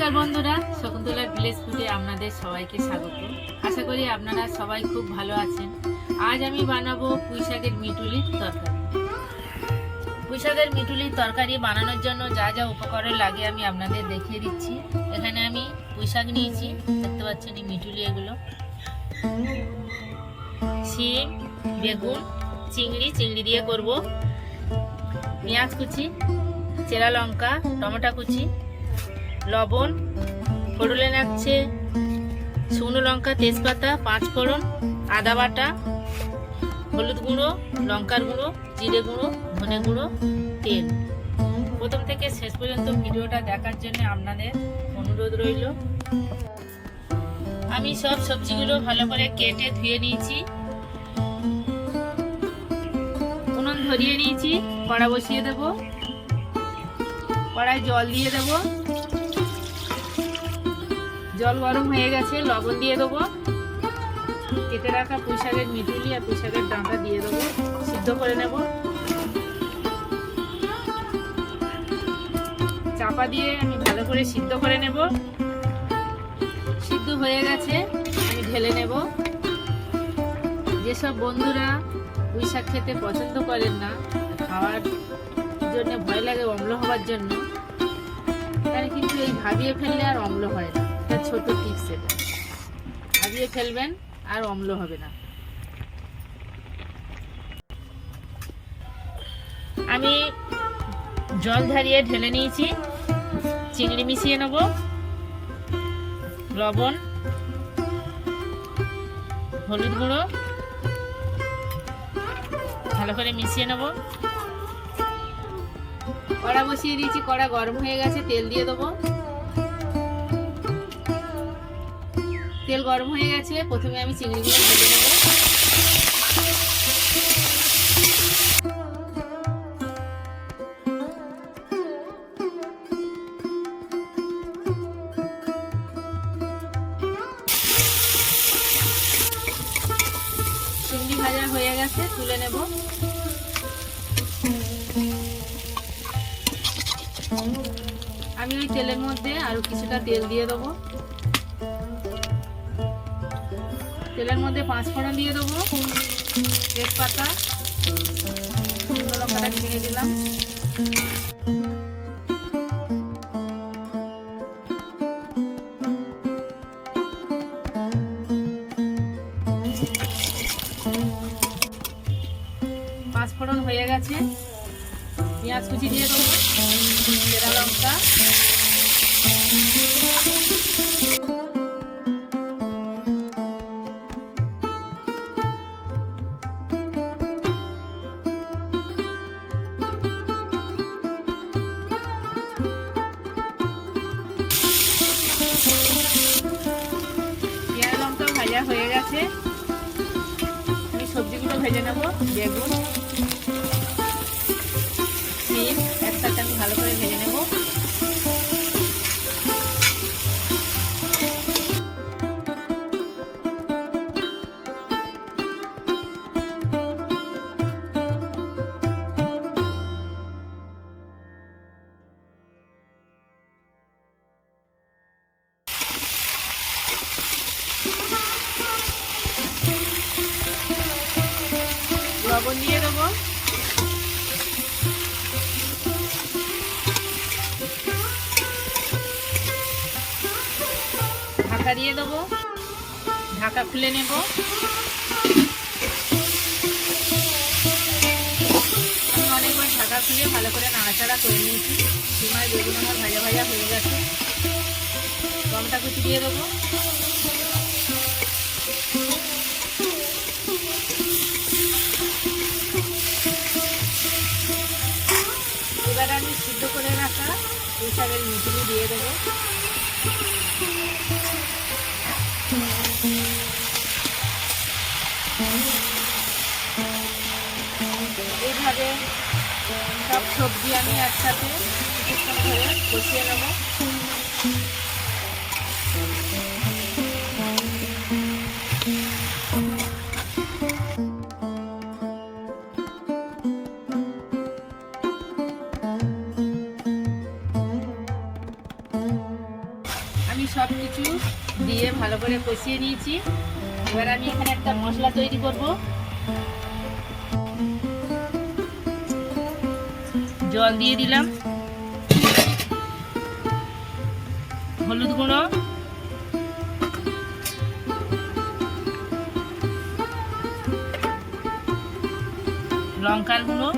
নমস্কার বন্ধুরা, শকুন্তলার ভিলেজ ফুডে আপনাদের সবাইকে স্বাগত। আশা করি আপনারা সবাই খুব ভালো আছেন। আজ আমি বানাবো পুঁই শাকের মিটুলির তরকারি। পুঁই শাকের মিটুলির তরকারি বানানোর জন্য যা যা উপকরণ লাগে আমি আপনাদের দেখিয়ে দিচ্ছি। এখানে আমি পুঁই শাক নিয়েছি, দেখতে পাচ্ছেন এই মিটুলি এগুলো। শিম, বেগুন, চিংড়ি চিংড়ি দিয়ে করব। পেঁয়াজ কুচি, চেরা লঙ্কা, টমেটো কুচি লবণ ফোড়লে লাগছে শুকনো লঙ্কা, তেজপাতা, পাঁচ ফোড়ন, আদা বাটা, হলুদ গুঁড়ো, লঙ্কার গুঁড়ো, জিরে গুঁড়ো, ধনে গুঁড়ো, তেল। প্রথম থেকে শেষ পর্যন্ত ভিডিওটা দেখার জন্য আপনাদের অনুরোধ রইল। আমি সব সবজিগুলো ভালো করে কেটে ধুয়ে নিয়েছি। উনুন ধরিয়ে নিয়েছি, কড়া বসিয়ে দেবো। কড়ায় জল দিয়ে দেবো। জল গরম হয়ে গেছে, লবণ দিয়ে দেবো। কেটে রাখা পুঁই শাকের মিটুলি আর পুঁই শাকের ডাঁটা দিয়ে দেবো। সিদ্ধ করে নেব। চাপা দিয়ে আমি ভালো করে সিদ্ধ করে নেব। সিদ্ধ হয়ে গেছে, আমি ঢেলে নেব। যেসব বন্ধুরা পুঁই শাক খেতে পছন্দ করেন না, খাওয়ার জন্য ভয় লাগে অম্ল হওয়ার জন্য তাহলে কিন্তু এই ভাবিয়ে ফেললে আর অম্ল হয় না। এটা ছোট টিপস এটা। ভাবিয়ে ফেলবেন আর অম্ল হবে না। আমি জল ধারিয়ে ঢেলে নিয়েছি। চিংড়ি মিশিয়ে নেব। লবণ। হলুদ গুঁড়ো। ভালো করে মিশিয়ে নেব। কড়া বসিয়ে দিয়েছি। কড়া গরম হয়ে গেছে। তেল দিয়ে দেবো। তেল গরম হয়ে গেছে, প্রথমে আমি চিংড়িগুলো ভেজে নেব। চিংড়ি ভাজা হয়ে গেছে, তুলে নেব। আমি ওই তেলের মধ্যে আরও কিছুটা তেল দিয়ে দেবো। তেলের মধ্যে পাঁচ ফোড়ন দিয়ে দেবো, তেজপাতা শুকনো লঙ্কাটা ভেঙে দিলাম। পাঁচ ফোড়ন হয়ে গেছে। পেঁয়াজ কুচি দিয়ে দেবো চেরা লঙ্কা। ভাজা হয়ে গেছে। আমি সবজিগুলো ভেজে নেব বেগুন। লবণ দিয়ে দেবো। ঢাকা দিয়ে দেবো। ঢাকা খুলে নেব। অনেকবার ঢাকা খুলে ভালো করে নাড়াচাড়া করে নিয়েছি। সীমায় বেগুন আমার ভাজা ভাজা হয়ে গেছে। টমেটো কুচি দিয়ে দেবো। শাকের মিটুলি দিয়ে দেবো। এইভাবে সব সবজি আমি একসাথে কষিয়ে নেব। করে কষিয়ে নিয়েছি। এবার আমি এখানে একটা মশলা তৈরি করব। জল দিয়ে দিলাম। হলুদ গুঁড়ো। লঙ্কার গুঁড়ো।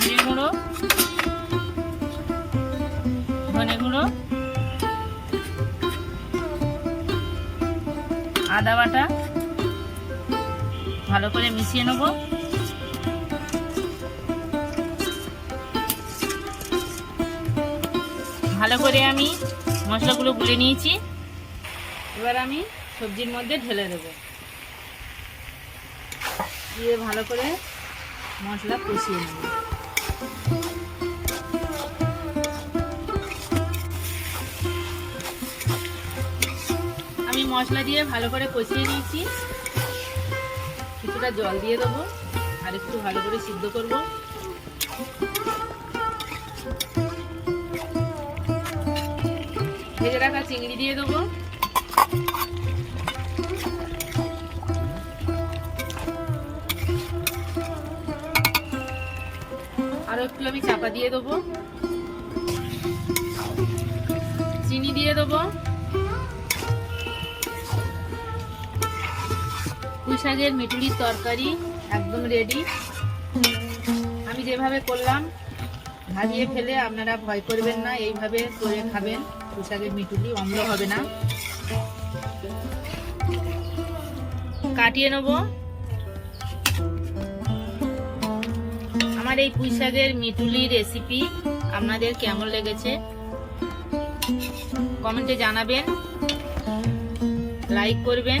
জিরে গুঁড়ো। ধনে গুঁড়ো। আদা বাটা ভালো করে মিশিয়ে নেব। ভালো করে আমি মশলাগুলো গুলে নিয়েছি। এবার আমি সবজির মধ্যে ঢেলে দেবো। দিয়ে ভালো করে মশলা কষিয়ে নেব। মশলা দিয়ে ভালো করে কষিয়ে নিয়েছি। কিছুটা জল দিয়ে দেবো আর একটু ভালো করে সিদ্ধ করব। ভেজে রাখা চিংড়ি দিয়ে দেবো। আরও একটু আমি চাপা দিয়ে দেবো। চিনি দিয়ে দেবো। পুঁই শাকের তরকারি একদম রেডি আমি যেভাবে করলাম, ভাজিয়ে ফেলে আপনারা ভয় করবেন না, এইভাবে করে খাবেন। পুঁই শাকের অম্ল হবে না। কাটিয়ে নেব। আমার এই পুঁই শাকের মিটুলি রেসিপি আপনাদের কেমন লেগেছে? কমেন্টে জানাবেন। লাইক করবেন।